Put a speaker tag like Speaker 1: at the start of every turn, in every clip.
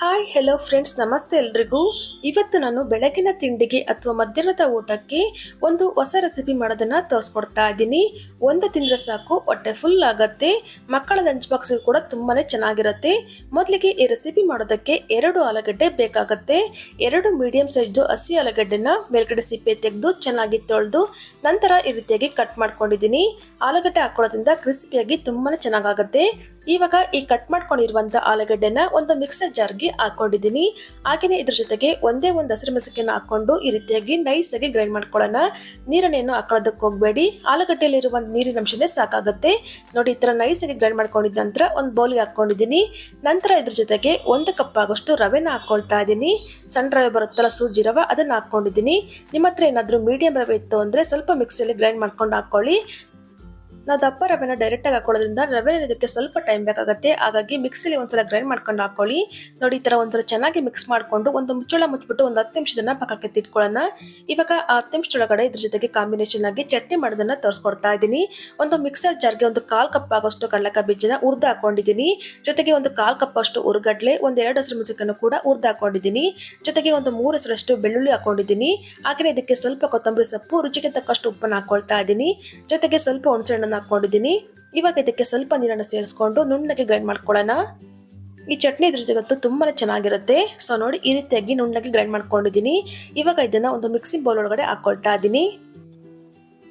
Speaker 1: Hi hello friends ನಮಸ್ತೆ ಎಲ್ರಿಗೂ ಇವತ್ತು ನಾನು ಬೆಳಗಿನ ತಿಂಡಿಗೆ ಅಥವಾ ಮಧ್ಯಾಹ್ನದ ಊಟಕ್ಕೆ ಒಂದು ಹೊಸ ರೆಸಿಪಿ ಮಾಡೋದನ್ನ ತೋರಿಸ್ಕೊಡ್ತಾ ಇದ್ದೀನಿ. ಒಂದು ತಿಂದರೆ ಸಾಕು, ಹೊಟ್ಟೆ ಫುಲ್ ಆಗತ್ತೆ. ಮಕ್ಕಳ ಲಂಚ್ ಬಾಕ್ಸ್ ಕೂಡ ತುಂಬಾನೇ ಚೆನ್ನಾಗಿರುತ್ತೆ. ಮೊದಲಿಗೆ ಈ ರೆಸಿಪಿ ಮಾಡೋದಕ್ಕೆ ಎರಡು ಆಲೂಗಡ್ಡೆ ಬೇಕಾಗುತ್ತೆ. ಎರಡು ಮೀಡಿಯಂ ಸೈಜ್ದು ಹಸಿ ಆಲೂಗಡ್ಡೆನ ಮೇಲ್ಗಡೆ ಸಿಪ್ಪೆ ತೆಗೆದು ಚೆನ್ನಾಗಿ ತೊಳೆದು ನಂತರ ಈ ರೀತಿಯಾಗಿ ಕಟ್ ಮಾಡ್ಕೊಂಡಿದ್ದೀನಿ. ಆಲೂಗಡ್ಡೆ ಹಾಕೊಳ್ಳೋದ್ರಿಂದ ಕ್ರಿಸ್ಪಿಯಾಗಿ ತುಂಬಾನೇ ಚೆನ್ನಾಗಾಗುತ್ತೆ. ಇವಾಗ ಈ ಕಟ್ ಮಾಡ್ಕೊಂಡಿರುವಂತ ಆಲೂಗಡ್ಡೆನ ಒಂದು ಮಿಕ್ಸರ್ ಜಾರ್ಗೆ ಹಾಕೊಂಡಿದ್ದೀನಿ. ಹಾಗೆಯೇ ಇದ್ರ ಜೊತೆಗೆ ಒಂದೇ ಒಂದು ಹಸಿರು ಮೆಣಸಿನ ಹಾಕೊಂಡು ಈ ರೀತಿಯಾಗಿ ನೈಸ್ ಆಗಿ ಗ್ರೈಂಡ್ ಮಾಡ್ಕೊಳ್ಳೋಣ. ನೀರನ್ನೇನು ಹಾಕೊಳ್ಳೋದಕ್ಕೆ ಹೋಗ್ಬೇಡಿ. ಆಲೂಗಡ್ಡೆಯಲ್ಲಿರುವ ನೀರಿನ ಅಂಶನೇ ಸಾಕಾಗುತ್ತೆ. ನೋಡಿ, ಈ ಥರ ಆಗಿ ಗ್ರೈಂಡ್ ಮಾಡ್ಕೊಂಡಿದ್ದ ನಂತರ ಒಂದು ಬೌಲ್ಗೆ ಹಾಕ್ಕೊಂಡಿದ್ದೀನಿ ನಂತರ ಇದ್ರ ಜೊತೆಗೆ ಒಂದು ಕಪ್ ಆಗೋಷ್ಟು ರವೆನ ಹಾಕೊಳ್ತಾ ಇದ್ದೀನಿ. ಸಣ್ಣ ರವೆ ಬರುತ್ತಲ್ಲ, ಸೂಜಿ ರವೆ, ಅದನ್ನ ಹಾಕೊಂಡಿದ್ದೀನಿ. ನಿಮ್ಮ ಹತ್ರ ಏನಾದರೂ ಮೀಡಿಯಂ ರವೆ ಇತ್ತು ಅಂದರೆ ಸ್ವಲ್ಪ ಮಿಕ್ಸಿಯಲ್ಲಿ ಗ್ರೈಂಡ್ ಮಾಡ್ಕೊಂಡು ಹಾಕೊಳ್ಳಿ. ನಾವು ದಪ್ಪ ರವೆನ ಡೈರೆಕ್ಟ್ ಆಗಿ ಹಾಕೊಳ್ಳೋದ್ರಿಂದ ರವೆ ಇದಕ್ಕೆ ಸ್ವಲ್ಪ ಟೈಮ್ ಬೇಕಾಗುತ್ತೆ. ಹಾಗಾಗಿ ಮಿಕ್ಸಿಲಿ ಒಂದ್ಸಲ ಗ್ರೈಂಡ್ ಮಾಡ್ಕೊಂಡು ಹಾಕೊಳ್ಳಿ. ನೋಡಿ ಈ ತರ ಒಂದ್ಸಲ ಚೆನ್ನಾಗಿ ಮಿಕ್ಸ್ ಮಾಡ್ಕೊಂಡು ಒಂದು ಮುಚ್ಚಳ ಮುಚ್ಚಿಬಿಟ್ಟು ಒಂದು ಹತ್ತು ನಿಮಿಷದನ್ನ ಪಕ್ಕಕ್ಕೆ ತಿಟ್ಕೊಳ್ಳೋಣ. ಇವಾಗ ಆ ಹತ್ತು ನಿಮಿಷದೊಳಗಡೆ ಇದ್ರ ಜೊತೆಗೆ ಕಾಂಬಿನೇಷನ್ ಆಗಿ ಚಟ್ನಿ ಮಾಡೋದನ್ನ ತೋರಿಸ್ಕೊಡ್ತಾ ಇದ್ದೀನಿ. ಒಂದು ಮಿಕ್ಸರ್ ಜಾರ್ಗೆ ಒಂದು ಕಾಲ್ ಕಪ್ ಆಗೋಷ್ಟು ಕಡಲೆಕಾಯಿ ಬೀಜನ ಉರ್ದು ಹಾಕೊಂಡಿದ್ದೀನಿ. ಜೊತೆಗೆ ಒಂದು ಕಾಲ್ ಕಪ್ ಅಷ್ಟು ಉರುಗಡ್ಲೆ, ಒಂದ್ ಎರಡು ಹಸಿರು ಮೆಣಸಿನಕಾಯನ್ನು ಕೂಡ ಉರ್ದು ಹಾಕೊಂಡಿದ್ದೀನಿ. ಜೊತೆಗೆ ಒಂದು ಮೂರು ಹೆಸರಷ್ಟು ಬೆಳ್ಳುಳ್ಳಿ ಹಾಕೊಂಡಿದ್ದೀನಿ. ಹಾಗೆ ಇದಕ್ಕೆ ಸ್ವಲ್ಪ ಕೊತ್ತಂಬರಿ ಸೊಪ್ಪು, ರುಚಿಗೆ ತಕ್ಕಷ್ಟು ಉಪ್ಪನ್ನು ಹಾಕೊಳ್ತಾ ಇದ್ದೀನಿ. ಜೊತೆಗೆ ಸ್ವಲ್ಪ ಹುಣಸೆಹಣ್ಣನ್ನು ಹಾಕೊಂಡಿದ್ದೀನಿ. ಇವಾಗ ಇದಕ್ಕೆ ಸ್ವಲ್ಪ ನೀರನ್ನು ಸೇರಿಸ್ಕೊಂಡು ನುಣ್ಣಗೆ ಗ್ರೈಂಡ್ ಮಾಡ್ಕೊಳ್ಳೋಣ. ಈ ಚಟ್ನಿ ಇದ್ರ ಜಗತ್ತು ತುಂಬಾ ಚೆನ್ನಾಗಿರುತ್ತೆ. ಸೊ ನೋಡಿ, ಈ ರೀತಿಯಾಗಿ ನುಣ್ಣಗೆ ಗ್ರೈಂಡ್ ಮಾಡ್ಕೊಂಡಿದ್ದೀನಿ. ಇವಾಗ ಇದನ್ನು ಒಂದು ಮಿಕ್ಸಿಂಗ್ ಬೌಲ್ ಒಳಗಡೆ ಹಾಕ್ಕೊಳ್ತಾ ಇದ್ದೀನಿ.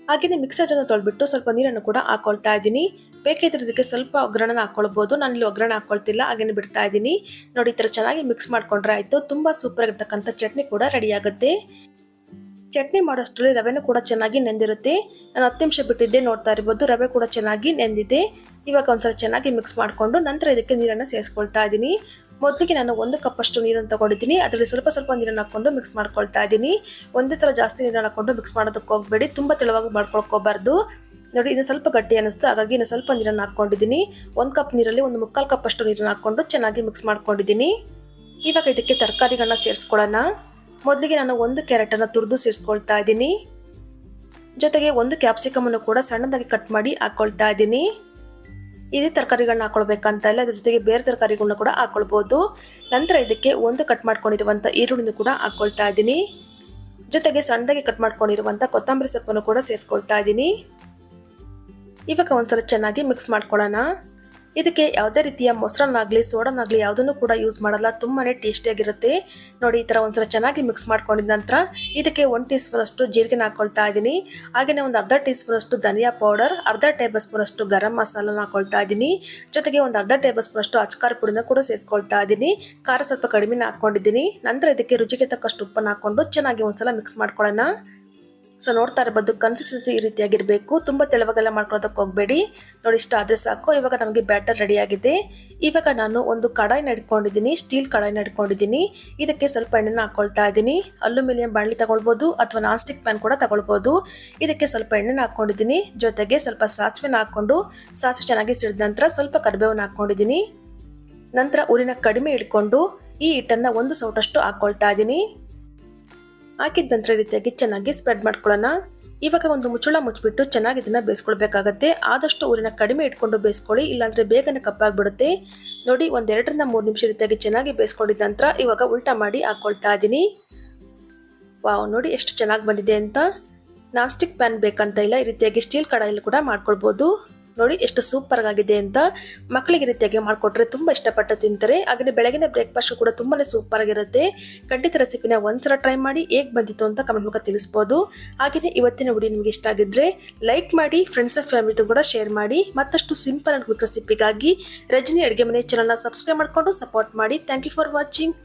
Speaker 1: ಹಾಗೆಯೇ ಮಿಕ್ಸರ್ ಜನ ತೊಳ್ಬಿಟ್ಟು ಸ್ವಲ್ಪ ನೀರನ್ನು ಕೂಡ ಹಾಕೊಳ್ತಾ ಇದ್ದೀನಿ. ಬೇಕಿದ್ರೆ ಇದಕ್ಕೆ ಸ್ವಲ್ಪ ಒಗ್ಗರಣೆ ಹಾಕೊಳ್ಬೋದು. ನಾನು ಇಲ್ಲಿ ಒಗ್ಗರಣೆ ಹಾಕೊಳ್ತಿಲ್ಲ ಹಾಗೆಯೇ ಬಿಡ್ತಾ ಇದ್ದೀನಿ. ನೋಡಿ, ಈ ಥರ ಚೆನ್ನಾಗಿ ಮಿಕ್ಸ್ ಮಾಡ್ಕೊಂಡ್ರೆ ಆಯಿತು. ತುಂಬ ಸೂಪರ್ ಆಗಿರ್ತಕ್ಕಂಥ ಚಟ್ನಿ ಕೂಡ ರೆಡಿ ಆಗುತ್ತೆ. ಚಟ್ನಿ ಮಾಡೋಷ್ಟರಲ್ಲಿ ರವೆನೂ ಕೂಡ ಚೆನ್ನಾಗಿ ನೆಂದಿರುತ್ತೆ. ನಾನು ಹತ್ತು ನಿಮಿಷ ಬಿಟ್ಟಿದ್ದೆ ನೋಡ್ತಾ ಇರ್ಬೋದು, ರವೆ ಕೂಡ ಚೆನ್ನಾಗಿ ನೆಂದಿದೆ. ಇವಾಗ ಒಂದ್ಸಲ ಚೆನ್ನಾಗಿ ಮಿಕ್ಸ್ ಮಾಡಿಕೊಂಡು ನಂತರ ಇದಕ್ಕೆ ನೀರನ್ನು ಸೇರಿಸ್ಕೊಳ್ತಾ ಇದ್ದೀನಿ. ಮೊದಲಿಗೆ ನಾನು ಒಂದು ಕಪ್ಪಷ್ಟು ನೀರನ್ನು ತಗೊಂಡಿದ್ದೀನಿ. ಅದರಲ್ಲಿ ಸ್ವಲ್ಪ ಸ್ವಲ್ಪ ನೀರನ್ನು ಹಾಕೊಂಡು ಮಿಕ್ಸ್ ಮಾಡ್ಕೊಳ್ತಾ ಇದ್ದೀನಿ. ಒಂದೇ ಸಲ ಜಾಸ್ತಿ ನೀರನ್ನು ಹಾಕ್ಕೊಂಡು ಮಿಕ್ಸ್ ಮಾಡೋದಕ್ಕೆ ಹೋಗಬೇಡಿ. ತುಂಬ ತೆಳುವಾಗಿ ಮಾಡ್ಕೊಳ್ಕೋಬಾರ್ದು. ನೋಡಿ ಇದು ಸ್ವಲ್ಪ ಗಟ್ಟಿ ಅನ್ನಿಸ್ತು ಹಾಗಾಗಿ ಇನ್ನು ಸ್ವಲ್ಪ ನೀರನ್ನು ಹಾಕ್ಕೊಂಡಿದ್ದೀನಿ. ಒಂದು ಕಪ್ ನೀರಲ್ಲಿ ಒಂದು ಮುಕ್ಕಾಲು ಕಪ್ಪಷ್ಟು ನೀರನ್ನು ಹಾಕ್ಕೊಂಡು ಚೆನ್ನಾಗಿ ಮಿಕ್ಸ್ ಮಾಡ್ಕೊಂಡಿದ್ದೀನಿ. ಇವಾಗ ಇದಕ್ಕೆ ತರಕಾರಿಗಳನ್ನ ಸೇರಿಸ್ಕೊಳ್ಳೋಣ. ಮೊದಲಿಗೆ ನಾನು ಒಂದು ಕ್ಯಾರೆಟನ್ನು ತುರಿದು ಸೇರಿಸ್ಕೊಳ್ತಾ ಇದ್ದೀನಿ. ಜೊತೆಗೆ ಒಂದು ಕ್ಯಾಪ್ಸಿಕಮನ್ನು ಕೂಡ ಸಣ್ಣದಾಗಿ ಕಟ್ ಮಾಡಿ ಹಾಕ್ಕೊಳ್ತಾ ಇದ್ದೀನಿ. ಇದೇ ತರಕಾರಿಗಳನ್ನ ಹಾಕೊಳ್ಬೇಕಂತ ಇಲ್ಲ, ಅದ್ರ ಜೊತೆಗೆ ಬೇರೆ ತರಕಾರಿಗಳನ್ನ ಕೂಡ ಹಾಕ್ಕೊಳ್ಬೋದು ನಂತರ ಇದಕ್ಕೆ ಒಂದು ಕಟ್ ಮಾಡ್ಕೊಂಡಿರುವಂಥ ಈರುಳ್ಳಿನೂ ಕೂಡ ಹಾಕ್ಕೊಳ್ತಾ ಇದ್ದೀನಿ. ಜೊತೆಗೆ ಸಣ್ಣದಾಗಿ ಕಟ್ ಮಾಡ್ಕೊಂಡಿರುವಂಥ ಕೊತ್ತಂಬರಿ ಸೊಪ್ಪನ್ನು ಕೂಡ ಸೇರಿಸ್ಕೊಳ್ತಾ ಇದ್ದೀನಿ. ಇವಾಗ ಒಂದ್ಸಲ ಚೆನ್ನಾಗಿ ಮಿಕ್ಸ್ ಮಾಡ್ಕೊಳ್ಳೋಣ. ಇದಕ್ಕೆ ಯಾವುದೇ ರೀತಿಯ ಮೊಸರನ್ನಾಗಲಿ, ಸೋಡನ್ನಾಗಲಿ ಯಾವುದನ್ನು ಕೂಡ ಯೂಸ್ ಮಾಡಲ್ಲ. ತುಂಬಾ ಟೇಸ್ಟಿಯಾಗಿರುತ್ತೆ ನೋಡಿ, ಈ ಥರ ಒಂದ್ಸಲ ಚೆನ್ನಾಗಿ ಮಿಕ್ಸ್ ಮಾಡ್ಕೊಂಡಿದ ನಂತರ ಇದಕ್ಕೆ ಒನ್ ಟೀ ಸ್ಪೂನ್ ಅಷ್ಟು ಜೀರಿಗೆನ ಹಾಕೊಳ್ತಾ ಇದ್ದೀನಿ. ಹಾಗೆಯೇ ಒಂದು ಅರ್ಧ ಟೀ ಸ್ಪೂನ್ ಧನಿಯಾ ಪೌಡರ್ ಅರ್ಧ ಟೇಬಲ್ ಸ್ಪೂನ್ ಅಷ್ಟು ಗರಂ ಮಸಾಲನ ಹಾಕೊಳ್ತಾ ಇದ್ದೀನಿ. ಜೊತೆಗೆ ಒಂದು ಅರ್ಧ ಟೇಬಲ್ ಸ್ಪೂನ್ ಅಷ್ಟು ಅಚ್ಕಾರ ಪುಡಿನ ಕೂಡ ಸೇರಿಸ್ಕೊಳ್ತಾ ಇದ್ದೀನಿ. ಖಾರ ಸ್ವಲ್ಪ ಕಡಿಮೆನ ಹಾಕೊಂಡಿದ್ದೀನಿ. ನಂತರ ಇದಕ್ಕೆ ರುಚಿಗೆ ತಕ್ಕಷ್ಟು ಉಪ್ಪನ್ನು ಹಾಕೊಂಡು ಚೆನ್ನಾಗಿ ಒಂದ್ಸಲ ಮಿಕ್ಸ್ ಮಾಡ್ಕೊಳ್ಳೋಣ. ಸೊ ನೋಡ್ತಾ ಇರ್ಬೋದು ಕನ್ಸಿಸ್ಟೆನ್ಸಿ ಈ ರೀತಿಯಾಗಿರಬೇಕು. ತುಂಬ ತೆಳವಾಗೆಲ್ಲ ಮಾಡ್ಕೊಳ್ಳೋದಕ್ಕೆ ಹೋಗಬೇಡಿ. ನೋಡಿ, ಇಷ್ಟ ಆದರೆ ಸಾಕು. ಇವಾಗ ನಮಗೆ ಬ್ಯಾಟರ್ ರೆಡಿಯಾಗಿದೆ ಇವಾಗ ನಾನು ಒಂದು ಕಡಾಯಿ ಇಟ್ಕೊಂಡಿದ್ದೀನಿ. ಸ್ಟೀಲ್ ಕಡಾಯಿ ಇಟ್ಕೊಂಡಿದ್ದೀನಿ. ಇದಕ್ಕೆ ಸ್ವಲ್ಪ ಎಣ್ಣೆನ ಹಾಕೊಳ್ತಾ ಇದ್ದೀನಿ. ಅಲ್ಯೂಮಿನಿಯಂ ಬಾಣಲಿ ತಗೊಳ್ಬೋದು ಅಥವಾ ನಾನ್ ಸ್ಟಿಕ್ ಪ್ಯಾನ್ ಕೂಡ ತಗೊಳ್ಬೋದು. ಇದಕ್ಕೆ ಸ್ವಲ್ಪ ಎಣ್ಣೆನ ಹಾಕೊಂಡಿದ್ದೀನಿ. ಜೊತೆಗೆ ಸ್ವಲ್ಪ ಸಾಸಿವೆನ ಹಾಕ್ಕೊಂಡು, ಸಾಸಿವೆ ಚೆನ್ನಾಗಿ ಸಿಡಿದ ನಂತರ ಸ್ವಲ್ಪ ಕರಿಬೇವನ್ನ ಹಾಕೊಂಡಿದ್ದೀನಿ ನಂತರ ಊರಿನ ಕಡಿಮೆ ಇಟ್ಕೊಂಡು ಈ ಹಿಟ್ಟನ್ನು ಒಂದು ಸೌಟಷ್ಟು ಹಾಕ್ಕೊಳ್ತಾ ಇದ್ದೀನಿ. ಹಾಕಿದ ನಂತರ ರೀತಿಯಾಗಿ ಚೆನ್ನಾಗಿ ಸ್ಪ್ರೆಡ್ ಮಾಡ್ಕೊಳ್ಳೋಣ. ಇವಾಗ ಒಂದು ಮುಚ್ಚಳ ಮುಚ್ಚಿಬಿಟ್ಟು ಚೆನ್ನಾಗಿ ಇದನ್ನ ಬೇಯಿಸ್ಕೊಳ್ಬೇಕಾಗತ್ತೆ. ಆದಷ್ಟು ಊರಿನ ಕಡಿಮೆ ಇಟ್ಕೊಂಡು ಬೇಯಿಸ್ಕೊಳ್ಳಿ, ಇಲ್ಲಾಂದ್ರೆ ಬೇಗನೆ ಕಪ್ಪಾಗ್ಬಿಡುತ್ತೆ. ನೋಡಿ, ಒಂದೆರಡರಿಂದ ಮೂರು ನಿಮಿಷ ರೀತಿಯಾಗಿ ಚೆನ್ನಾಗಿ ಬೇಯಿಸ್ಕೊಂಡಿದ್ದ ನಂತರ ಇವಾಗ ಉಲ್ಟಾ ಮಾಡಿ ಹಾಕ್ಕೊಳ್ತಾ ಇದ್ದೀನಿ. ವಾವ್, ನೋಡಿ ಎಷ್ಟು ಚೆನ್ನಾಗಿ ಬಂದಿದೆ ಅಂತ. ನಾಸ್ಟಿಕ್ ಸ್ಟಿಕ್ ಪ್ಯಾನ್ ಬೇಕಂತ ಇಲ್ಲ, ಈ ರೀತಿಯಾಗಿ ಸ್ಟೀಲ್ ಕಡಾಯಲ್ಲಿ ಕೂಡ ಮಾಡ್ಕೊಳ್ಬೋದು. ನೋಡಿ, ಎಷ್ಟು ಸೂಪರ್ ಆಗಿದೆ ಅಂತ ಮಕ್ಕಳಿಗೆ ರೀತಿಯಾಗಿ ಮಾಡಿಕೊಟ್ರೆ ತುಂಬ ಇಷ್ಟಪಟ್ಟು ತಿಂತಾರೆ. ಹಾಗೆ ಬೆಳಗಿನ ಬ್ರೇಕ್ಫಾಸ್ಟ್ ಕೂಡ ತುಂಬಾ ಸೂಪರ್ ಆಗಿರುತ್ತೆ. ಖಂಡಿತ ರೆಸಿಪಿನ ಒಂದ್ಸಲ ಟ್ರೈ ಮಾಡಿ ಹೇಗೆ ಬಂದಿತ್ತು ಅಂತ ಕಮೆಂಟ್ ಮೂಲಕ ತಿಳಿಸ್ಬೋದು. ಹಾಗೆಯೇ ಇವತ್ತಿನ ವಿಡಿಯೋ ನಿಮಗೆ ಇಷ್ಟ ಆಗಿದ್ರೆ ಲೈಕ್ ಮಾಡಿ ಫ್ರೆಂಡ್ಸ್ ಆಫ್ ಫ್ಯಾಮಿಲಿ ಕೂಡ ಶೇರ್ ಮಾಡಿ. ಮತ್ತಷ್ಟು ಸಿಂಪಲ್ ಅಂಡ್ ಕ್ವಿಕ್ ರೆಸಿಪಿಗಾಗಿ ರಜನಿ ಅಡುಗೆ ಮನೆ ಚಾನಲ್ನ ಸಬ್ಸ್ಕ್ರೈಬ್ ಮಾಡಿಕೊಂಡು ಸಪೋರ್ಟ್ ಮಾಡಿ. Thank you for watching